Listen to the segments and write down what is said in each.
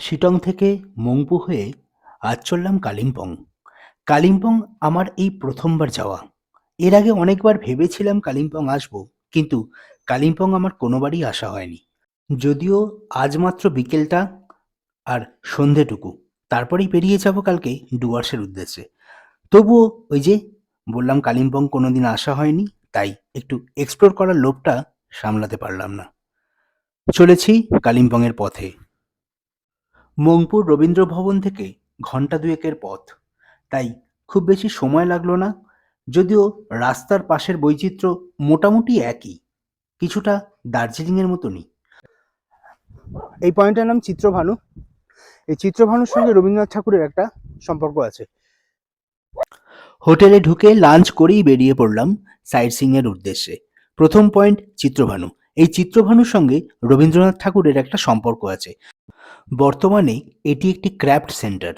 শিটং থেকে মংপু হয়ে আজ চললাম কালিম্পং। কালিম্পং আমার এই প্রথমবার যাওয়া। এর আগে অনেকবার ভেবেছিলাম কালিম্পং আসব, কিন্তু কালিম্পং আমার কোনোবারই আসা হয়নি। যদিও আজ মাত্র বিকেলটা আর সন্ধেটুকু, তারপরেই পেরিয়ে যাব কালকে ডুয়ার্সের উদ্দেশ্যে। তবুও ওই যে বললাম কালিম্পং কোনোদিন আসা হয়নি, তাই একটু এক্সপ্লোর করার লোভটা সামলাতে পারলাম না। চলেছি কালিম্পংয়ের পথে। মংপুর রবীন্দ্র ভবন থেকে ঘণ্টা দুয়েকের পথ। তাই খুব বেশি সময় লাগল না যদিও রাস্তার পাশের বৈচিত্র্য মোটামুটি একই কিছুটা দার্জিলিংয়ের মতনই। এই পয়েন্টটার নাম চিত্রভানু। এই চিত্রভানুর সঙ্গে রবীন্দ্রনাথ ঠাকুরের একটা সম্পর্ক আছে। হোটেলে ঢুকে লাঞ্চ করেই বেরিয়ে পড়লাম সাইট সিংয়ের উদ্দেশ্যে। প্রথম পয়েন্ট চিত্রভানু। এই চিত্রভানুর সঙ্গে রবীন্দ্রনাথ ঠাকুরের একটা সম্পর্ক আছে। বর্তমানে এটি একটি ক্র্যাফট সেন্টার।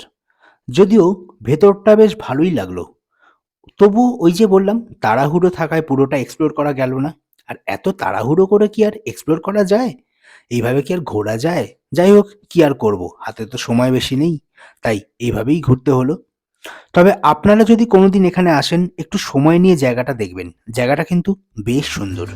যদিও ভেতরটা বেশ ভালোই লাগল। তবু ওই যে বললাম, তাড়াহুড়ো থাকায় পুরোটা এক্সপ্লোর করা গেল না। আর এত তাড়াহুড়ো করে কি আর এক্সপ্লোর করা যায়? এইভাবে কি আর ঘোরা যায়? যাই হোক, কি আর করব? হাতে তো সময় বেশি নেই, তাই এইভাবেই ঘুরতে হলো। তবে আপনারা যদি কোনোদিন এখানে আসেন, একটু সময় নিয়ে জায়গাটা দেখবেন। জায়গাটা কিন্তু বেশ সুন্দর।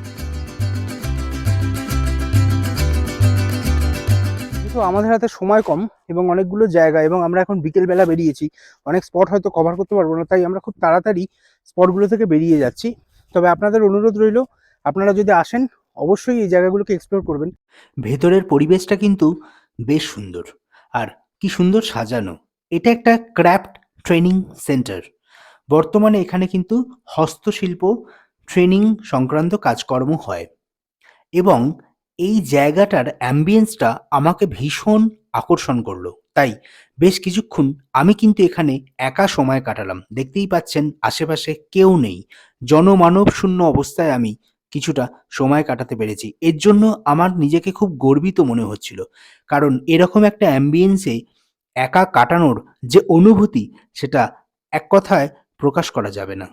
কিন্তু আমাদের হাতে সময় কম এবং অনেকগুলো জায়গা এবং আমরা এখন বিকেলবেলা বেরিয়েছি। অনেক স্পট হয়তো কভার করতে পারব না, তাই আমরা খুব তাড়াতাড়ি স্পটগুলো থেকে বেরিয়ে যাচ্ছি। তবে আপনাদের অনুরোধ রইল, আপনারা যদি আসেন, অবশ্যই এই জায়গাগুলোকে এক্সপ্লোর করবেন। ভেতরের পরিবেশটা কিন্তু বেশ সুন্দর। আর কি সুন্দর সাজানো। এটা একটা ক্র্যাফট ট্রেনিং সেন্টার বর্তমানে এখানে কিন্তু হস্তশিল্প ট্রেনিং সংক্রান্ত কাজকর্ম হয়। এবং এই জায়গাটার অ্যাম্বিয়েন্সটা আমাকে ভীষণ আকর্ষণ করল। তাই বেশ কিছুক্ষণ আমি কিন্তু এখানে একা সময় কাটালাম। দেখতেই পাচ্ছেন আশেপাশে কেউ নেই। জনমানব শূন্য অবস্থায় আমি কিছুটা সময় কাটাতে পেরেছি। এর জন্য আমার নিজেকে খুব গর্বিত মনে হচ্ছিল। কারণ এরকম একটা অ্যাম্বিয়েন্সে একা কাটানোর যে অনুভূতি, সেটা এক কথায় প্রকাশ করা যাবে না।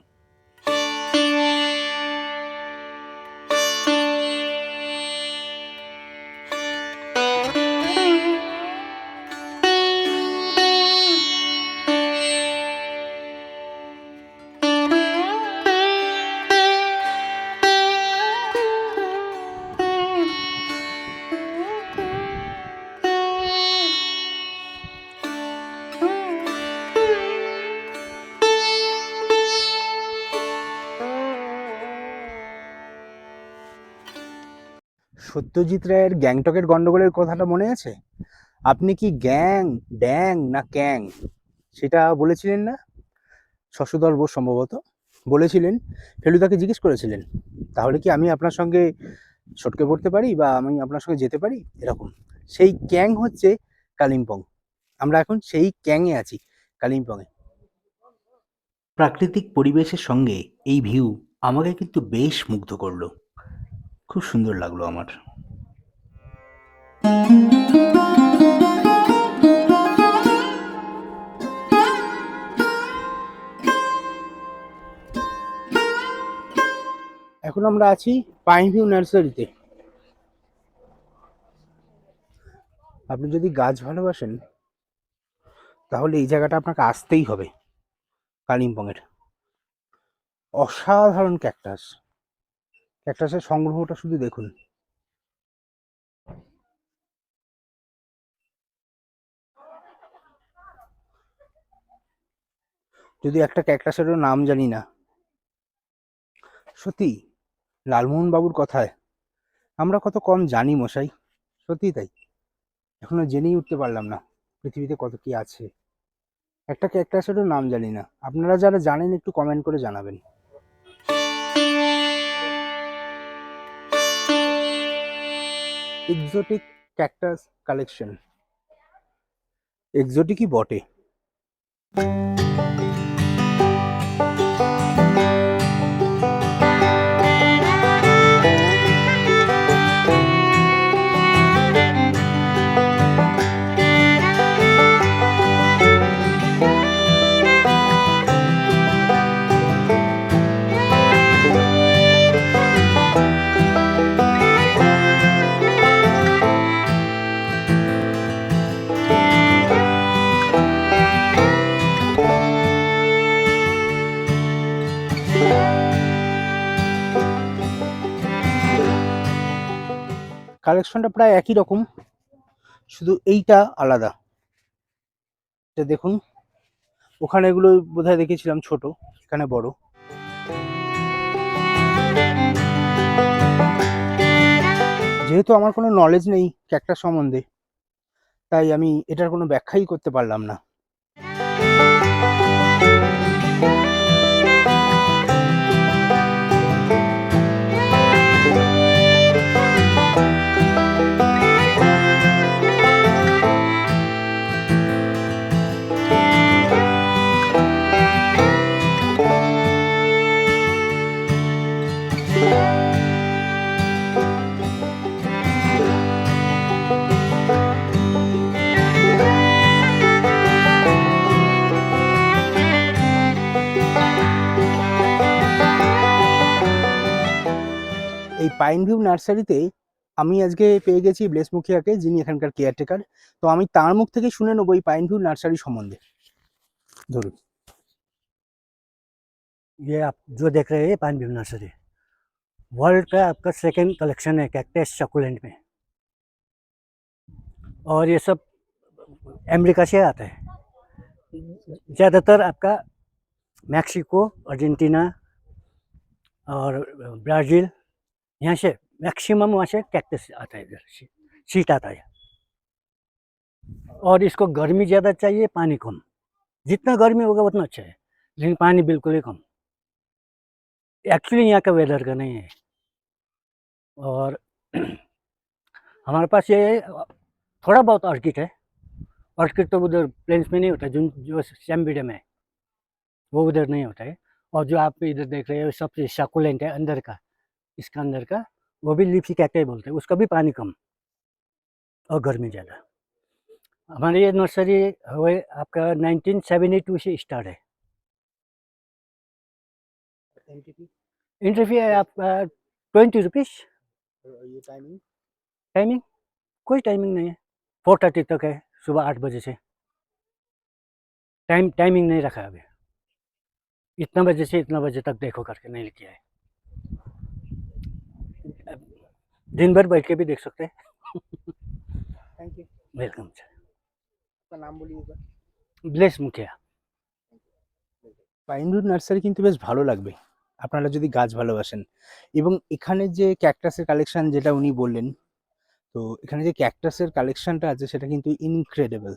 সত্যজিৎ রায়ের গ্যাংটকের গন্ডগোলের কথাটা মনে আছে? আপনি কি গ্যাং, ড্যাং না ক্যাং? সেটা বলেছিলেন না? শশধর বোস সম্ভবত বলেছিলেন। ফেলুদাকে জিজ্ঞেস করেছিলেন, তাহলে কি আমি আপনার সঙ্গে সটকে পড়তে পারি বা আমি আপনার সঙ্গে যেতে পারি? এরকম। সেই ক্যাং হচ্ছে কালিম্পং। আমরা এখন সেই ক্যাংয়ে আছি, কালিম্পংয়ে। প্রাকৃতিক পরিবেশের সঙ্গে এই ভিউ আমাকে কিন্তু বেশ মুগ্ধ করল। খুব সুন্দর লাগল আমার। এখন আমরা আছি পাইন ভিউ নার্সারিতে। আপনি যদি গাছ ভালোবাসেন, তাহলে এই জায়গাটা আপনাকে আসতেই হবে, কালিম্পংয়ের। অসাধারণ ক্যাকটাস ক্যাকটাসের সংগ্রহটা শুধু দেখুন। যদি একটা ক্যাকটাসেরও নাম জানি না। সত্যি লালমোহন বাবুর কথায়, আমরা কত কম জানি মশাই সত্যি তাই। এখনও জেনেই উঠতে পারলাম না, পৃথিবীতে কত কি আছে। একটা ক্যাকটাসেরও নাম জানি না। আপনারা যারা জানেন, একটু কমেন্ট করে জানাবেন। এক্সোটিক ক্যাকটাস কালেকশন এক্সোটিকই বটে কালেকশনটা প্রায় একই রকম। শুধু এইটা আলাদা। এটা দেখুন। ওখানে এগুলো বোধহয় দেখেছিলাম ছোট, এখানে বড়। যেহেতু আমার কোনো নলেজ নেই ক্যাকটার সম্বন্ধে, তাই আমি এটার কোনো ব্যাখ্যাই করতে পারলাম না। এই পাইন ভিউ নার্সারিতে আমি আজকে পেয়ে গেছি ব্লেস মুখিয়াকে যিনি এখানকার কেয়ারটেকার তো আমি তার মুখ থেকে শুনে নেবো এই পাইন ভিউ নার্সারি সম্বন্ধে ধরুন ये आप जो देख रहे हैं पान व्यू नर्सरी वर्ल्ड का आपका सेकंड कलेक्शन है कैक्टस चॉकुलेंट में और ये सब अमेरिका से आता है ज़्यादातर आपका मैक्सिको अर्जेंटीना और ब्राज़ील यहाँ से मैक्सिमम वहाँ से कैक्टस आता है इधर सीट आता है। और इसको गर्मी ज़्यादा चाहिए पानी कम। जितना गर्मी होगा उतना अच्छा है लेकिन पानी बिल्कुल ही कम। एक्चुअली यहाँ का वेदर का नहीं है। और हमारे पास ये थोड़ा बहुत ऑर्किड है। ऑर्किड तो उधर प्लेन्स में नहीं होता जो जो सैम्बिडे में है, वो उधर नहीं होता है। और जो आप इधर देख रहे हो सबसे साकुलेंट है अंदर का। इसका अंदर का वो भी लीफी कैक्टाई बोलते हैं उसका भी पानी कम और गर्मी ज़्यादा। हमारी ये नर्सरी हुए आपका 1972 से स्टार्ट है। एंट्री फ़ी है आपका ट्वेंटी रुपीज़ टाइमिंग टाइमिंग कोई टाइमिंग नहीं है। फोर थर्टी तक है सुबह आठ बजे से। टाइम टाइमिंग नहीं रखा है अभी। इतना बजे से इतना बजे तक देखो करके नहीं लिखा है। दिन भर बैठ के भी देख सकते हैं थैंक यू वेलकम सर आपका नाम बोलिए ब्लेस मुखिया পাইন রুট নার্সারি কিন্তু বেশ ভালো লাগবে আপনারা যদি গাছ ভালোবাসেন এবং এখানে যে ক্যাকটাসের কালেকশন যেটা উনি বললেন তো এখানে যে ক্যাকটাসের কালেকশনটা আছে সেটা কিন্তু ইনক্রেডিবল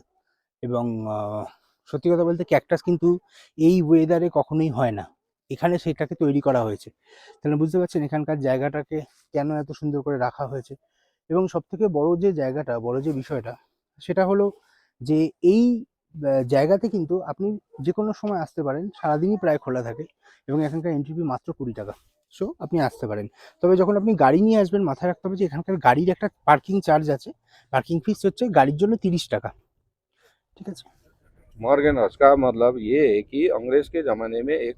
এবং আহ, সত্যি কথা বলতে ক্যাকটাস কিন্তু এই ওয়েদারে কখনোই হয় না এখানে সেটাকে তৈরি করা হয়েছে তাহলে বুঝতে পারছেন এখানকার জায়গাটাকে কেন এত সুন্দর করে রাখা হয়েছে এবং সব থেকে বড় যে জায়গাটা বড় যে বিষয়টা সেটা হলো যে এই আহ, জায়গাতে কিন্তু আপনি যে কোনো সময় আসতে পারেন সারাদিনই প্রায় খোলা থাকে এবং এখানকার এন্ট্রি ফি মাত্র কুড়ি টাকা সো আপনি আসতে পারেন তবে যখন আপনি গাড়ি নিয়ে আসবেন মাথায় রাখতে হবে যে এখানকার গাড়ির একটা পার্কিং চার্জ আছে পার্কিং ফিস হচ্ছে গাড়ির জন্য তিরিশ টাকা ঠিক আছে मॉर्गन हाउस का मतलब ये है कि अंग्रेज के ज़माने में एक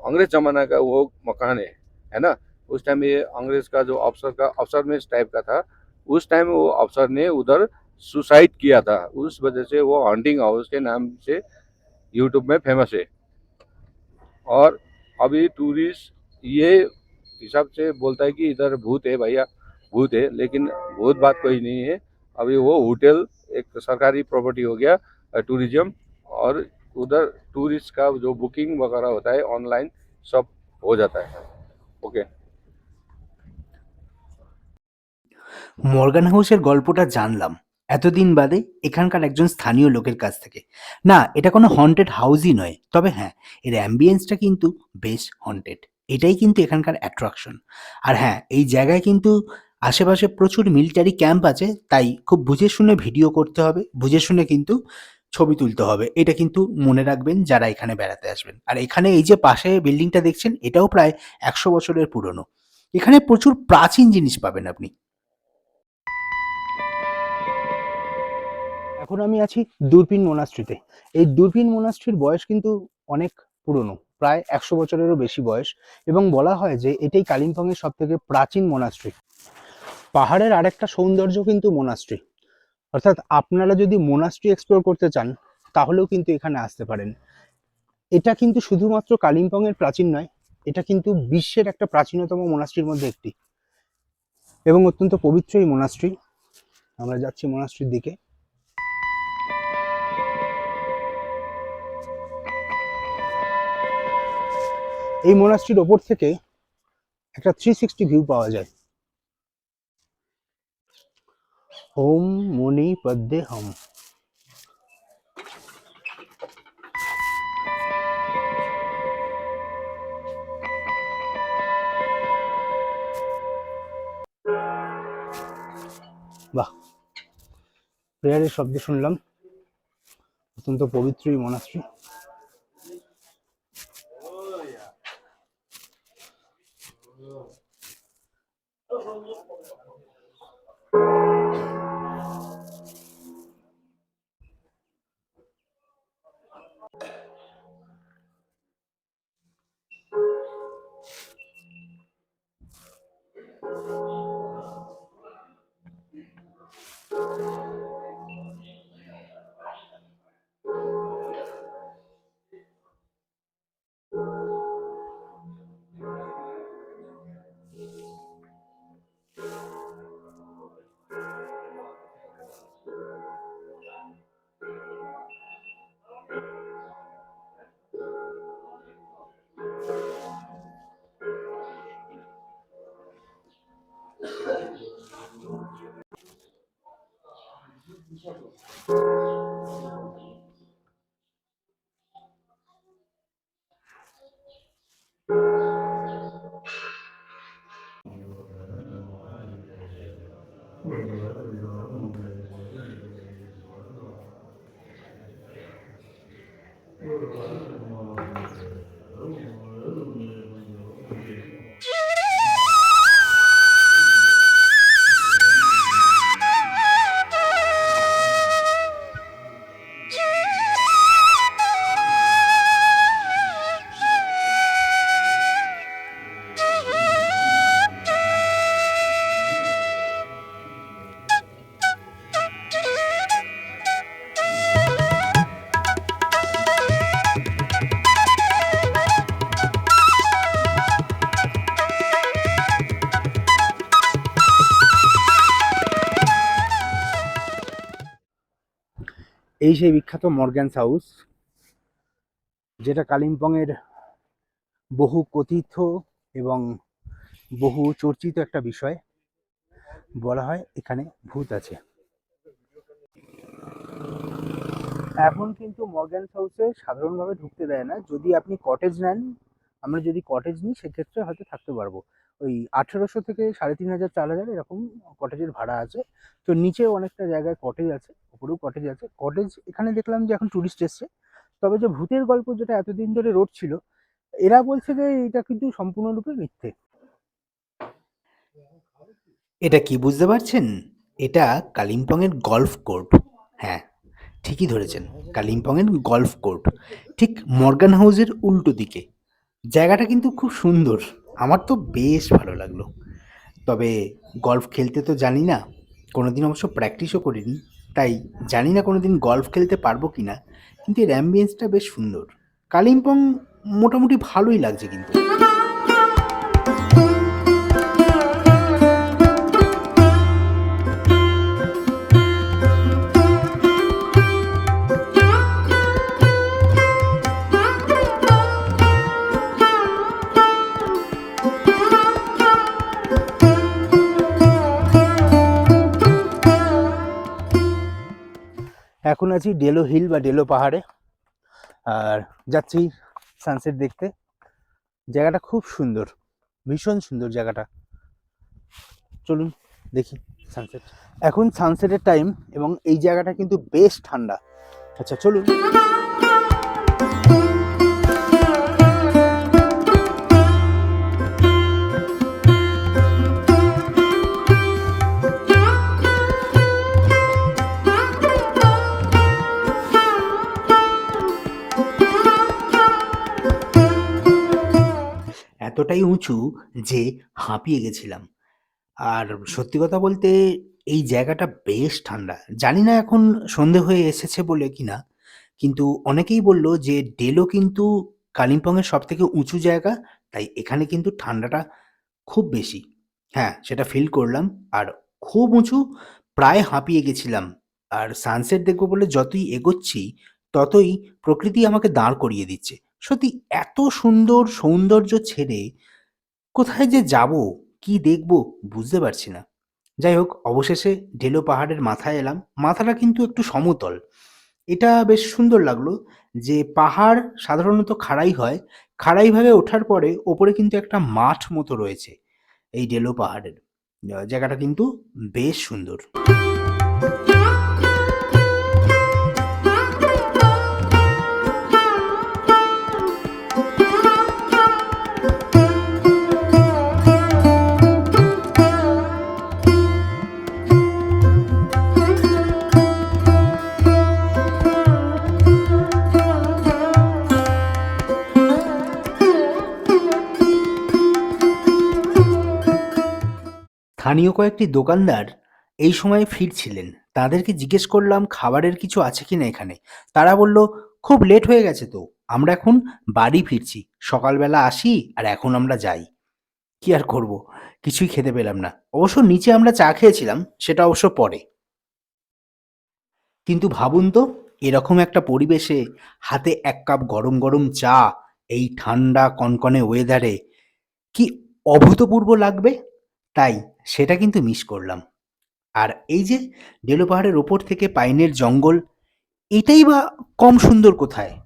अंग्रेज़ ज़माना का वो मकान है है ना? उस टाइम ये अंग्रेज़ का जो अफसर का, अफसर में इस टाइप का था, उस टाइम वो अफसर ने उधर सुसाइड किया था। उस वजह से वो हंटिंग हाउस के नाम से यूट्यूब में फ़ेमस है। और अभी टूरिस्ट ये हिसाब से बोलता है कि इधर भूत है भैया, भूत है, लेकिन भूत बात कोई नहीं है। अभी वो होटल एक सरकारी प्रॉपर्टी हो गया टूरिज़्म और उधर टूरिस्ट का जो बुकिंग वगैरह होता है ऑनलाइन सब हो जाता है ओके মর্গান হাউসের গল্পটা জানলাম এতদিন বাদে এখানকার একজন স্থানীয় লোকের কাছ থেকে না এটা কোনো হন্টেড হাউসই নয় তবে হ্যাঁ এর অ্যাম্বিয়েন্সটা কিন্তু বেশ হন্টেড এটাই কিন্তু এখানকার অ্যাট্রাকশন আর হ্যাঁ এই জায়গায় কিন্তু আশেপাশে প্রচুর মিলিটারি ক্যাম্প আছে তাই খুব বুঝে শুনে ভিডিও করতে হবে বুঝে শুনে কিন্তু ছবি তুলতে হবে। এটা কিন্তু মনে রাখবেন যারা এখানে বেড়াতে আসবেন। আর এখানে এই যে পাশে বিল্ডিংটা দেখছেন, এটাও প্রায় একশো বছরের পুরনো। এখানে প্রচুর প্রাচীন জিনিস পাবেন আপনি। এখন আমি আছি দূরবীন মোনাস্ট্রিতে এই দূরবীন মোনাস্ট্রির বয়স কিন্তু অনেক পুরনো, প্রায় একশো বছরেরও বেশি বয়স। এবং বলা হয় যে এটাই কালিম্পংয়ের সব থেকে প্রাচীন মোনাস্ট্রি পাহাড়ের আরেকটা সৌন্দর্য কিন্তু মোনাস্ট্রি অর্থাৎ আপনারা যদি মোনাস্ট্রি এক্সপ্লোর করতে চান, তাহলেও কিন্তু এখানে আসতে পারেন। এটা কিন্তু শুধুমাত্র কালিম্পংয়ের প্রাচীন নয়, এটা কিন্তু বিশ্বের একটা প্রাচীনতম মোনাস্ট্রির মধ্যে একটি। এবং অত্যন্ত পবিত্র এই মোনাস্ট্রি আমরা যাচ্ছি মোনাস্ট্রির দিকে। এই মোনাস্ট্রির ওপর থেকে একটা থ্রি সিক্সটি ভিউ পাওয়া যায়। হোম মনি পদ্মে হম বাহ প্রেয়ারের শব্দ শুনলাম। অত্যন্ত পবিত্র এই এই সেই বিখ্যাত মর্গ্যানস হাউস, যেটা কালিম্পংয়ের বহু কথিত এবং বহু চর্চিত একটা বিষয় বলা হয়, এখানে ভূত আছে। এখন কিন্তু মর্গ্যানস হাউসে সাধারণভাবে ঢুকতে দেয় না। যদি আপনি কটেজ নেন, আমরা যদি কটেজ নিই, সেক্ষেত্রে হয়তো থাকতে পারব। ওই আঠেরোশো থেকে সাড়ে তিন হাজার, চার হাজার এরকম কটেজের ভাড়া আছে। তো নিচে অনেকটা জায়গায় কটেজ আছে, উপরেও কটেজ আছে। কটেজ এখানে দেখলাম যে এখন টুরিস্ট এসছে। তবে যে ভূতের গল্প যেটা এতদিন ধরে রোড ছিল, এরা বলছে যে এটা কিন্তু সম্পূর্ণরূপে মিথ্যে। এটা কি বুঝতে পারছেন? এটা কালিম্পংয়ের গল্ফ কোর্ট হ্যাঁ ঠিকই ধরেছেন, কালিম্পংয়ের গল্ফ কোর্ট ঠিক মর্গান হাউসের উল্টো দিকে। জায়গাটা কিন্তু খুব সুন্দর। আমার তো বেশ ভালো লাগল। তবে গল্ফ খেলতে তো জানি না কোনো দিন অবশ্য প্র্যাকটিসও করিনি, তাই জানি না কোনো দিন গল্ফ খেলতে পারব কি না কিন্তু এর অ্যাম্বিয়েন্সটা বেশ সুন্দর। কালিম্পং মোটামুটি ভালোই লাগছে কিন্তু। এখন আছি ডেলো হিল বা ডেলো পাহাড়ে। আর যাচ্ছি সানসেট দেখতে। জায়গাটা খুব সুন্দর, ভীষণ সুন্দর জায়গাটা। চলুন দেখি সানসেট এখন সানসেটের টাইম এবং এই জায়গাটা কিন্তু বেশ ঠান্ডা। আচ্ছা চলুন। এতটাই উঁচু যে হাঁপিয়ে গেছিলাম আর সত্যি কথা বলতে এই জায়গাটা বেশ ঠান্ডা জানি না এখন সন্ধে হয়ে এসেছে বলে কিনা কিন্তু অনেকেই বলল যে ডেলো কিন্তু কালিম্পংয়ের সব থেকে উঁচু জায়গা তাই এখানে কিন্তু ঠান্ডাটা খুব বেশি হ্যাঁ, সেটা ফিল করলাম। আর খুব উঁচু, প্রায় হাঁপিয়ে গেছিলাম। আর সানসেট দেখব বলে যতই এগোচ্ছি, ততই প্রকৃতি আমাকে দাঁড় করিয়ে দিচ্ছে। সত্যি এত সুন্দর সৌন্দর্য ছেড়ে কোথায় যে যাব, কি দেখব বুঝতে পারছি না। যাই হোক অবশেষে ঢেলো পাহাড়ের মাথায় এলাম। মাথাটা কিন্তু একটু সমতল। এটা বেশ সুন্দর লাগল যে পাহাড় সাধারণত খাড়াই হয়। খাড়াইভাবে ওঠার পরে ওপরে কিন্তু একটা মাঠ মতো রয়েছে এই ডেলো পাহাড়ের। জায়গাটা কিন্তু বেশ সুন্দর। স্থানীয় কয়েকটি দোকানদার এই সময় ফিরছিলেন। তাদেরকে জিজ্ঞেস করলাম খাবারের কিছু আছে কি না এখানে। তারা বলল, "খুব লেট হয়ে গেছে তো। আমরা এখন বাড়ি ফিরছি। সকালবেলা আসি আর এখন আমরা যাই।" কি আর করব? কিছুই খেতে পেলাম না। অবশ্য নিচে আমরা চা খেয়েছিলাম, সেটা অবশ্য পরে। কিন্তু ভাবুন তো এরকম একটা পরিবেশে হাতে এক কাপ গরম, গরম চা এই ঠান্ডা কনকনে ওয়েদারে কি অভূতপূর্ব লাগবে? তাই সেটা কিন্তু মিস করলাম। আর এই যে ডেলো পাহাড়ের ওপর থেকে পাইনের জঙ্গল, এটাই বা কম সুন্দর কোথায়?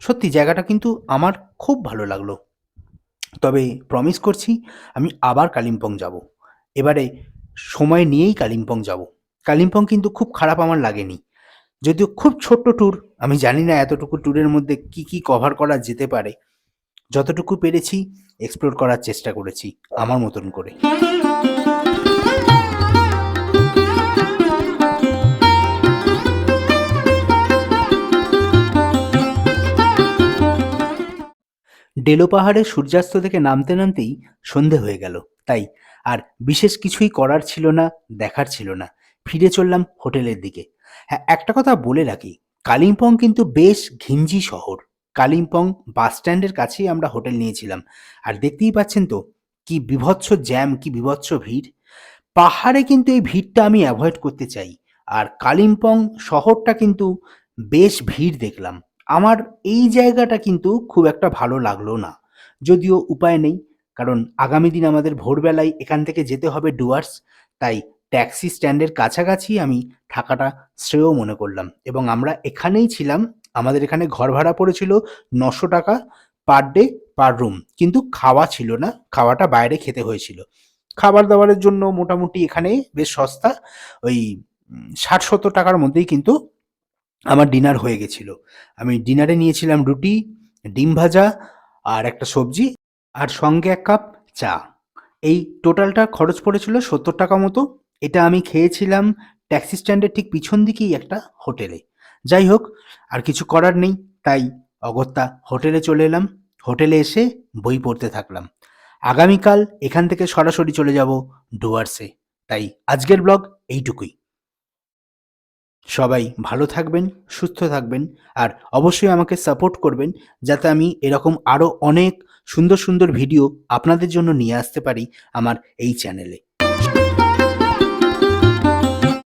সত্যি জায়গাটা কিন্তু আমার খুব ভালো লাগল। তবে প্রমিস করছি আমি আবার কালিম্পং যাব। এবারে সময় নিয়েই কালিম্পং যাব। কালিম্পং কিন্তু খুব খারাপ আমার লাগেনি। যদিও খুব ছোট্ট ট্যুর, আমি জানি না এতটুকু ট্যুরের মধ্যে কি, কি কভার করা যেতে পারে। যতটুকু পেরেছি এক্সপ্লোর করার চেষ্টা করেছি আমার মতন করে। ডেলো পাহাড়ে সূর্যাস্ত থেকে নামতে, নামতেই সন্ধে হয়ে গেল। তাই আর বিশেষ কিছুই করার ছিল না, দেখার ছিল না। ফিরে চললাম হোটেলের দিকে। হ্যাঁ, একটা কথা বলে রাখি, কালিম্পং কিন্তু বেশ ঘিঞ্জি শহর। কালিম্পং বাসস্ট্যান্ডের কাছেই আমরা হোটেল নিয়েছিলাম। আর দেখতেই পাচ্ছেন তো কি বীভৎস জ্যাম, কি বীভৎস ভিড়। পাহাড়ে কিন্তু এই ভিড়টা আমি অ্যাভয়েড করতে চাই। আর কালিম্পং শহরটা কিন্তু বেশ ভিড় দেখলাম। আমার এই জায়গাটা কিন্তু খুব একটা ভালো লাগল না। যদিও উপায় নেই। কারণ আগামী দিন আমাদের ভোরবেলায় এখান থেকে যেতে হবে ডুয়ার্স। তাই ট্যাক্সি স্ট্যান্ডের কাছাকাছি আমি থাকাটা শ্রেয় মনে করলাম। এবং আমরা এখানেই ছিলাম। আমাদের এখানে ঘর ভাড়া পড়েছিল ৳৯০০ পার ডে পার রুম। কিন্তু খাওয়া ছিল না। খাওয়াটা বাইরে খেতে হয়েছিল। খাবার-দাবারের জন্য মোটামুটি এখানে বেশ সস্তা। ওই ষাট সত্তর টাকার মধ্যেই কিন্তু আমার ডিনার হয়ে গেছিল। আমি ডিনারে নিয়েছিলাম রুটি, ডিম ভাজা আর একটা সবজি আর সঙ্গে এক কাপ চা। এই টোটালটা খরচ পড়েছিল ৳৭০ মতো। এটা আমি খেয়েছিলাম ট্যাক্সি স্ট্যান্ডের ঠিক পিছন দিকেই একটা হোটেলে। যাই হোক আর কিছু করার নেই। তাই অগত্যা হোটেলে চলে এলাম। হোটেলে এসে বই পড়তে থাকলাম। আগামীকাল এখান থেকে সরাসরি চলে যাব ডুয়ার্সে। তাই আজকের ব্লগ এইটুকুই। সবাই ভালো থাকবেন, সুস্থ থাকবেন আর অবশ্যই আমাকে সাপোর্ট করবেন যাতে আমি এরকম আরও অনেক সুন্দর, সুন্দর ভিডিও আপনাদের জন্য নিয়ে আসতে পারি আমার এই চ্যানেলে।